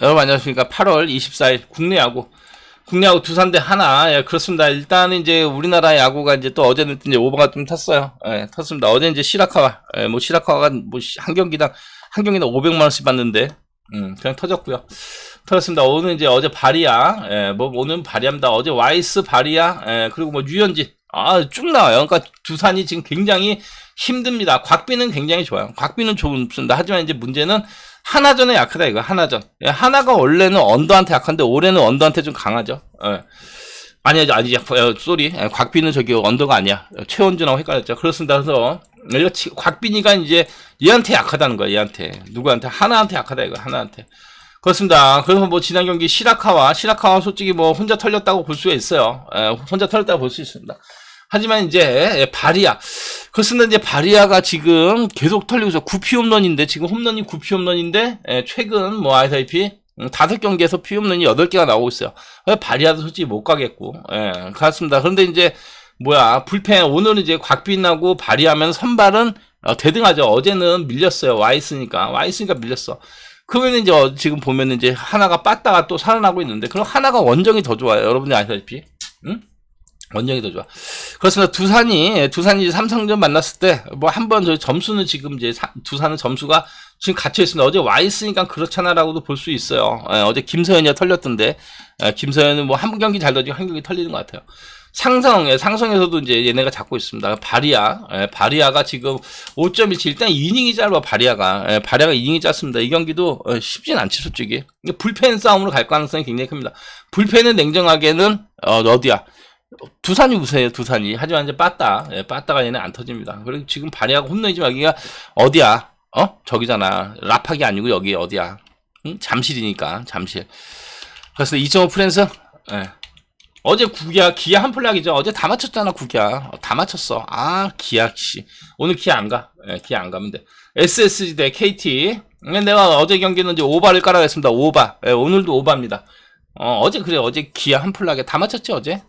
여러분 안녕하십니까. 8월 24일 국내 야구. 국내 야구 두산 대 하나. 예, 그렇습니다. 일단은 이제 우리나라 야구가 이제 또 어제는 이제 오버가 좀 탔어요. 예, 탔습니다. 어제 이제 시라카와, 예, 뭐 시라카와가 뭐한 경기당, 한 경기당 500만 원씩 받는데, 음, 그냥 터졌고요. 터졌습니다. 오늘 이제 어제 바리아, 예, 뭐 오늘 바리아입니다. 어제 와이스 바리아, 예, 그리고 뭐 유현진. 아, 쭉 나와요. 그러니까 두산이 지금 굉장히 힘듭니다. 곽비는 굉장히 좋아요. 곽비는 좋습니다. 하지만 이제 문제는 하나전에 약하다 이거 하나전. 예, 하나가 원래는 언더한테 약한데 올해는 언더한테 좀 강하죠. 예. 아니 아니 어, 쏘리 예, 곽빈은 저기 언더가 아니야. 최원준하고 헷갈렸죠. 그렇습니다. 그래서 곽빈이가 이제 얘한테 약하다는 거야. 얘한테 누구한테 하나한테 약하다 이거 하나한테. 그렇습니다. 그래서 뭐 지난 경기 시라카와 시라카와 솔직히 뭐 혼자 털렸다고 볼 수가 있어요. 예, 혼자 털렸다고 볼 수 있습니다. 하지만 이제 바리아 그렇습니다. 이제 바리아가 지금 계속 털리고 있어. 9피 홈런인데 지금 홈런이 9피 홈런인데 예, 최근 뭐 아시다시피 음, 다섯 경기에서 피 홈런이 8개가 나오고 있어요. 바리아도 솔직히 못 가겠고 예, 그렇습니다. 그런데 이제 뭐야 불펜 오늘은 이제 곽빈하고 바리하면 선발은 어, 대등하죠. 어제는 밀렸어요. 와 있으니까 와 있으니까 밀렸어. 그러면 이제 어, 지금 보면 이제 하나가 빠다가 또 살아나고 있는데 그럼 하나가 원정이 더 좋아요. 여러분이 아시다시피 응? 원정이 더 좋아. 그렇습니다. 두산이 두산이 삼성전 만났을 때 뭐 한번저 점수는 지금 이제 사, 두산은 점수가 지금 갇혀 있습니다. 어제 와 있으니까 그렇잖아라고도 볼 수 있어요. 예, 어제 김서현이 털렸던데 예, 김서현은 뭐 한 경기 잘 던지고 한 경기 털리는 것 같아요. 상성, 예, 상성에서도 이제 얘네가 잡고 있습니다. 바리아, 예, 바리아가 지금 5.17 일단 이닝이 짧아 바리아가 예, 바리아가 이닝이 짧습니다. 이 경기도 어, 쉽진 않지 솔직히 불펜 싸움으로 갈 가능성이 굉장히 큽니다. 불펜은 냉정하게는 어, 어디야? 두산이 우세요, 두산이. 하지만 이제 빠따, 예, 빠따가 얘네 안 터집니다. 그리고 지금 발이하고 홈런이지 말기가 어디야? 어? 저기잖아. 라팍이 아니고 여기 어디야? 응? 잠실이니까, 잠실. 그래서 2.5 프랜스, 예. 어제 구기야, 기아 한 플락이죠. 어제 다 맞췄잖아, 구기야. 어, 다 맞췄어. 아, 기아, 씨. 오늘 기아 안 가. 예, 기아 안 가면 돼. SSG 대 KT. 내가 어제 경기는 이제 오바를 깔아냈습니다. 오바. 예, 오늘도 오바입니다. 어, 어제 그래. 어제 기아 한 플락에 다 맞췄지, 어제?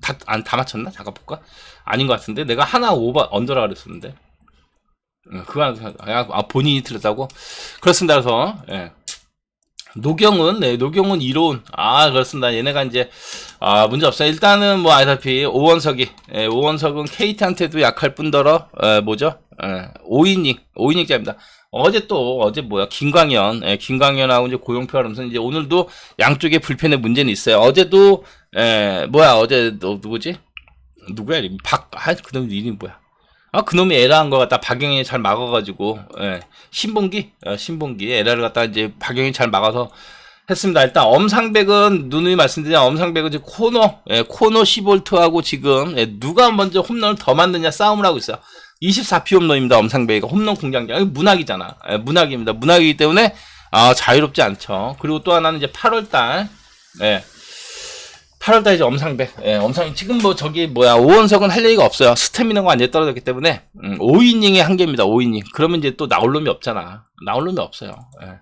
다, 안, 다 맞췄나? 잠깐 볼까? 아닌 것 같은데? 내가 하나 오버, 언더라 그랬었는데. 그거, 아, 본인이 틀렸다고? 그렇습니다. 그래서, 예. 노경은, 네, 노경은 이로운. 아, 그렇습니다. 얘네가 이제, 아, 문제 없어요. 일단은 뭐, 아시다시피, 오원석이, 예, 오원석은 케이트한테도 약할 뿐더러, 예, 뭐죠? 예, 5이닝, 5이닝짜입니다. 어제 또 어제 뭐야 김광현, 예, 김광현하고 이제 고용표 하면서 이제 오늘도 양쪽에 불펜의 문제는 있어요. 어제도 예, 뭐야 어제 너 누구지? 누구야 이름? 박, 아 그놈 이름 뭐야? 아 그놈이 에라한 거 같다 박영현이 잘 막아가지고 예, 신봉기, 어, 신봉기 에라를 갖다 이제 박영현이 잘 막아서 했습니다. 일단 엄상백은 누누이 말씀드린 엄상백은 이제 코너, 예, 코너 10볼트하고 지금 예, 누가 먼저 홈런을 더 맞느냐 싸움을 하고 있어요. 24피 홈런입니다. 엄상배가 홈런 공장장. 문학이잖아. 예, 문학입니다. 문학이기 때문에 아, 자유롭지 않죠. 그리고 또 하나는 이제 8월달. 예. 8월달 이제 엄상배. 예, 엄상 지금 뭐 저기 뭐야 오원석은 할 얘기가 없어요. 스태미너가 완전히 떨어졌기 때문에 음, 5이닝의 한계입니다. 5이닝. 그러면 이제 또 나올 놈이 없잖아. 나올 놈이 없어요. 예.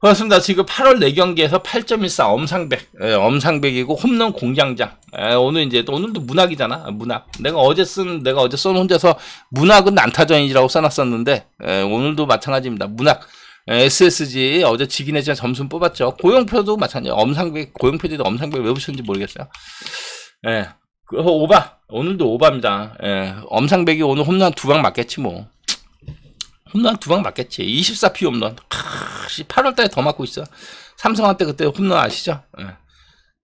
그렇습니다. 지금 8월 4경기에서 8.14 엄상백, 예, 엄상백이고 홈런 공장장. 예, 오늘 이제 또 오늘도 문학이잖아. 문학. 내가 어제 쓴 내가 어제 쏜 혼자서 문학은 난타전이라고 써놨었는데 예, 오늘도 마찬가지입니다. 문학. 예, SSG 어제 지긴 했지만 점수 뽑았죠. 고용표도 마찬가지. 엄상백 고용표도 엄상백 왜 붙였는지 모르겠어요. 예. 그 오바. 오늘도 오바입니다. 예. 엄상백이 오늘 홈런 두 방 맞겠지 뭐. 홈런 두 방 맞겠지. 24피 홈런. 크, 8월 달에 더 맞고 있어. 삼성한테 그때 홈런 아시죠? 예.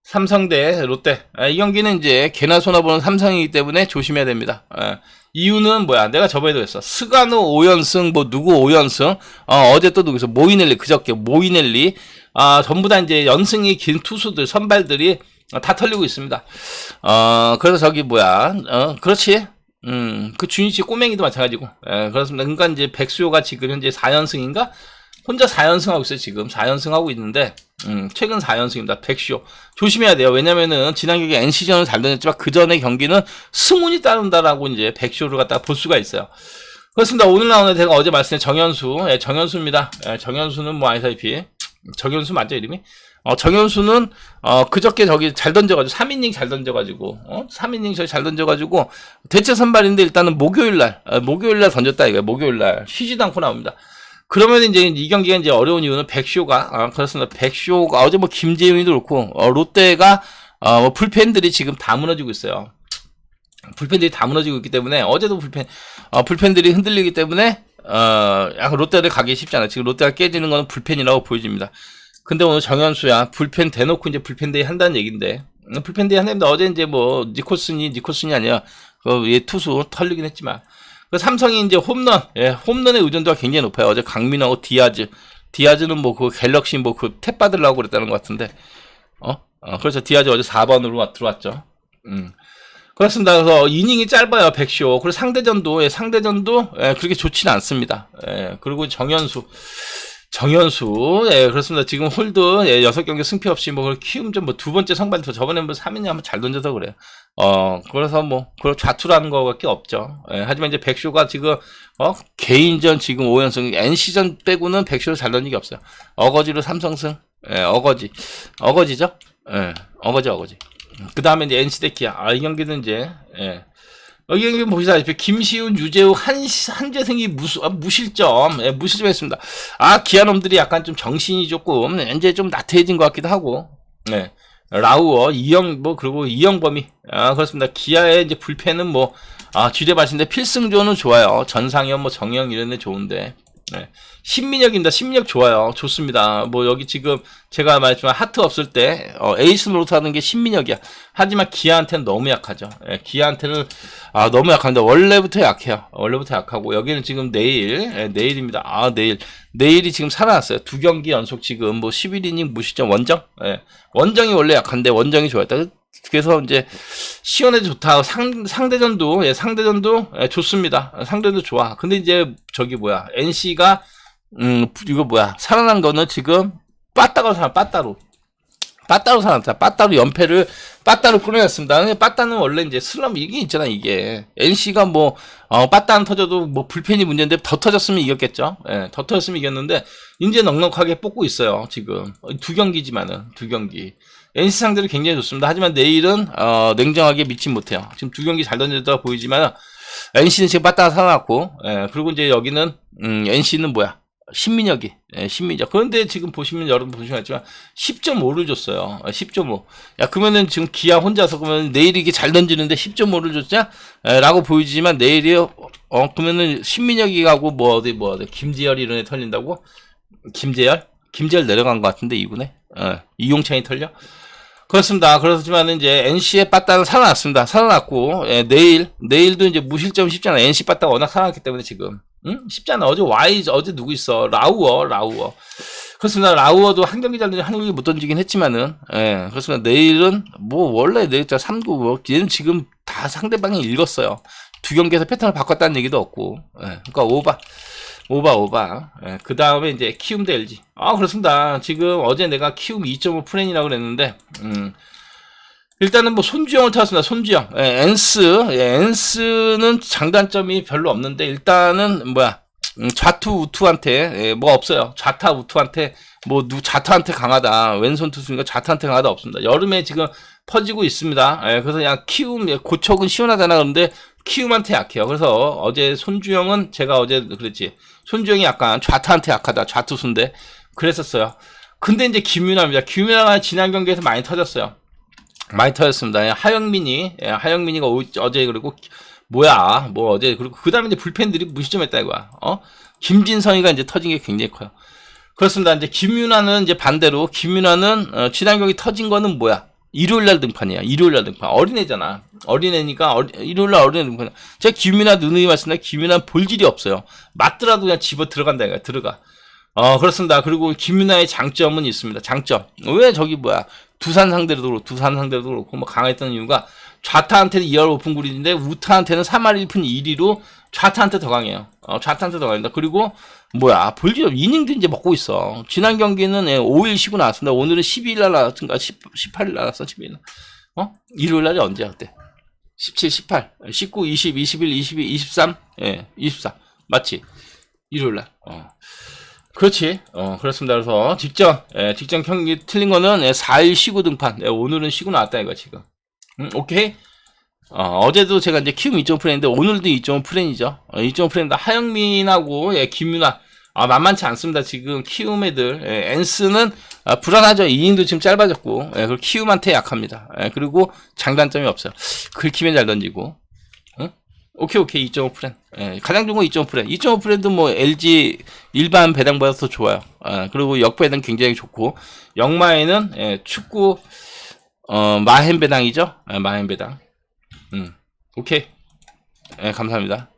삼성 대 롯데. 아, 이 경기는 이제 개나 소나 보는 삼성이기 때문에 조심해야 됩니다. 예. 이유는 뭐야? 내가 저번에도 했어. 스가노 5연승, 뭐 누구 5연승. 어, 제또 누구 있어? 모이넬리, 그저께 모이넬리. 아, 전부 다 이제 연승이 긴 투수들, 선발들이 다 털리고 있습니다. 어, 그래서 저기 뭐야? 어, 그렇지. 음, 그 준이치 꼬맹이도 마찬가지고. 예, 그렇습니다. 그러니까 이제 백수호가 지금 현재 4연승인가? 혼자 4연승하고 있어요, 지금. 4연승하고 있는데, 음, 최근 4연승입니다. 백쇼. 조심해야 돼요. 왜냐면은, 지난 경기 NC전을 잘 던졌지만, 그 전에 경기는 승운이 따른다라고 이제 백쇼를 갖다가 볼 수가 있어요. 그렇습니다. 오늘 나오는 제가 어제 말씀드린 정현수. 예, 정현수입니다. 예, 정현수는 뭐 아시다시피. 정현수 맞죠, 이름이? 어, 정현수는, 어, 그저께 저기 잘 던져가지고, 3이닝 잘 던져가지고, 어, 3이닝 저기 잘 던져가지고, 대체 선발인데 일단은 목요일날, 어, 목요일날 던졌다 이거예요. 목요일날. 쉬지도 않고 나옵니다. 그러면 이제 이 경기가 이제 어려운 이유는 백쇼가 아, 그렇습니다. 백쇼가 어제 뭐 김재윤이도 그렇고 어, 롯데가 어, 뭐 불펜들이 지금 다 무너지고 있어요. 불펜들이 다 무너지고 있기 때문에 어제도 불펜 어, 불펜들이 흔들리기 때문에 어, 약간 롯데를 가기 쉽지 않아. 지금 롯데가 깨지는 거는 불펜이라고 보여집니다. 근데 오늘 정현수야 불펜 대놓고 이제 불펜데이 한다는 얘긴데 음, 불펜데이 한다는데 어제 이제 뭐 니콜슨이 니콜슨이 아니라 그얘 투수 털리긴 했지만 그 삼성이 이제 홈런 예, 홈런의 의존도가 굉장히 높아요. 어제 강민하고 디아즈 디아즈는 뭐 그 갤럭시 뭐 그 탭 받으려고 그랬다는 것 같은데 어? 어 그래서 디아즈 어제 4번으로 들어왔죠. 음. 그렇습니다. 그래서 이닝이 짧아요, 백쇼. 그리고 상대전도, 예, 상대전도, 예, 그렇게 좋지는 않습니다. 예, 그리고 정현수. 정현수, 예, 그렇습니다. 지금 홀드, 예, 6경기 승패 없이 뭐, 키움전 뭐, 두 번째 성반도 저번에 뭐, 3인이 한번 잘 던져서 그래요. 어, 그래서 뭐, 그걸 좌투라는 거밖에 없죠. 예, 하지만 이제 백쇼가 지금, 어, 개인전 지금 5연승, NC전 빼고는 백쇼를 잘 던진 게 없어요. 어거지로 삼성승, 예, 어거지. 어거지죠? 예, 어거지, 어거지. 그 다음에 이제 NC 대 기아. 아, 이 경기는 이제, 예. 어, 이 경기 보시다시피, 김시훈, 유재우, 한, 한재승이 무수, 아, 무실점, 예, 무실점 했습니다. 아, 기아 놈들이 약간 좀 정신이 조금, 이제 좀 나태해진 것 같기도 하고, 예. 라우어, 이영, 뭐, 그리고 이영범이, 아, 그렇습니다. 기아의 이제 불펜은 뭐, 아, 쥐대밭인데 필승조는 좋아요. 전상현, 뭐, 정영 이런 애 좋은데, 네. 신민혁입니다. 신민혁 좋아요. 좋습니다. 뭐 여기 지금 제가 말했지만 하트 없을 때 어, 에이스 노릇 하는 게 신민혁이야. 하지만 기아한테는 너무 약하죠. 예, 기아한테는 아, 너무 약한데 원래부터 약해요. 원래부터 약하고 여기는 지금 내일 예, 내일입니다. 아 내일 내일이 지금 살아났어요. 두 경기 연속 지금 뭐 11이닝 무실점 원정. 예, 원정이 원래 약한데 원정이 좋았다. 그래서 이제 시원해 좋다. 상 상대전도 예, 상대전도 예, 좋습니다. 상대도 좋아. 근데 이제 저기 뭐야 NC가 음 이거 뭐야 살아난 거는 지금 빠따로 살아 빠따로 빠따로 살았다. 빠따로 연패를 빠따로 끊어냈습니다. 근데 빠따는 원래 이제 슬럼 이게 있잖아 이게 NC가 뭐 어, 빠따 안 터져도 뭐 불펜이 문제인데 더 터졌으면 이겼겠죠. 예, 더 터졌으면 이겼는데 이제 넉넉하게 뽑고 있어요 지금 두 경기지만은 두 경기. NC 상대로 굉장히 좋습니다. 하지만 내일은 어, 냉정하게 믿지 못해요. 지금 두 경기 잘 던졌다 보이지만 NC는 지금 빠따가 살아났고 예, 그리고 이제 여기는 음, NC는 뭐야? 신민혁이. 예, 신민혁. 그런데 지금 보시면 여러분 보시겠지만 10.5를 줬어요. 10.5야 그러면은 지금 기아 혼자서 그러면 내일 이게 잘 던지는데 10.5를 줬자 예, 라고 보이지만 내일이 어 그러면은 신민혁이 가고 뭐 어디 뭐 어디 김재열 이런 애 털린다고? 김재열? 김재열 내려간 것 같은데 이군에? 어, 이용찬이 털려? 그렇습니다. 그렇지만 이제 NC의 빠따는 살아났습니다. 살아났고 예, 내일 내일도 이제 무실점 쉽잖아. NC 빠따가 워낙 살아났기 때문에 지금 응? 쉽잖아. 어제 와이 어제 누구 있어? 라우어 라우어. 그렇습니다. 라우어도 한 경기 잘던지 한 경기 못 던지긴 했지만은 예, 그렇습니다. 내일은 뭐 원래 내일 3구 뭐 얘는 지금 다 상대방이 읽었어요. 두 경기에서 패턴을 바꿨다는 얘기도 없고 예, 그러니까 오바 오바 오바. 예, 그 다음에 이제 키움 대 LG. 아 그렇습니다. 지금 어제 내가 키움 2.5 프렌이라고 그랬는데 음, 일단은 뭐 손주영을 타왔습니다. 손주영. 예, 엔스. 예, 엔스는 장단점이 별로 없는데 일단은 뭐야 음, 좌투 우투한테 예, 뭐 없어요. 좌타 우투한테 뭐 누 좌타한테 강하다. 왼손 투수니까 좌타한테 강하다 없습니다. 여름에 지금 퍼지고 있습니다. 예, 그래서 그냥 키움 예, 고척은 시원하잖아 그런데 키움한테 약해요. 그래서 어제 손주영은 제가 어제 그랬지. 손주영이 약간 좌타한테 약하다. 좌투수인데 그랬었어요. 근데 이제 김윤아입니다. 김윤아가 지난 경기에서 많이 터졌어요. 많이 터졌습니다. 예, 하영민이 예, 하영민이가 오, 어제 그리고 뭐야 뭐 어제 그리고 그 다음에 이제 불펜들이 무시점했다 이거야. 어 김진성이가 이제 터진 게 굉장히 커요. 그렇습니다. 이제 김윤아는 이제 반대로 김윤아는 어, 경기 터진 거는 뭐야? 일요일 날 등판이야. 일요일 날 등판. 어린애잖아. 어린애니까 어리, 일요일 날 어린애 등판. 제가 김윤아 누누이 말씀드린 김윤아 볼질이 없어요. 맞더라도 그냥 집어 들어간다 이거야. 들어가. 어 그렇습니다. 그리고 김윤아의 장점은 있습니다. 장점. 왜 저기 뭐야 두산 상대로도 그렇고 두산 상대로도 그렇고 뭐 강했던 이유가 좌타한테는 2할 오픈 그린인데 우타한테는 3할 1푼 1위로 좌타한테 더 강해요. 어, 좌타한테 더 강합니다. 그리고 뭐야 볼지도 이닝도 이제 먹고 있어. 지난 경기는 5일 예, 쉬고 나왔습니다. 오늘은 12일 날 나왔던가 10, 18일 나왔어 12일 날. 어? 일요일 날이 언제야 그때? 17, 18, 19, 20, 21, 22, 23, 예, 24 맞지? 일요일 날. 어. 그렇지. 어, 그렇습니다. 그래서 직전, 예, 직전 경기 틀린 거는 예, 4일 쉬고 등판. 예, 오늘은 쉬고 나왔다 이거 지금. 음, 오케이. 어, 제도 제가 이제 키움 2.5 프레인데 오늘도 2.5 프레인이죠. 어, 2.5 프레인데 하영민하고 예, 김윤아 아, 만만치 않습니다. 지금 키움 애들. 예, 엔스는 아, 불안하죠. 이닝도 지금 짧아졌고, 예, 그리고 키움한테 약합니다. 예, 그리고 장단점이 없어요. 긁히면 잘 던지고. 응? 오케이, 오케이. 2.5 프렌. 예, 가장 좋은 건 2.5 프렌. 2.5 프렌도 뭐 LG 일반 배당보다 더 좋아요. 아, 그리고 역배당 굉장히 좋고, 역마에는 예, 축구, 어, 마헨 배당이죠. 예, 마헨 배당. 음, 오케이. 예, 감사합니다.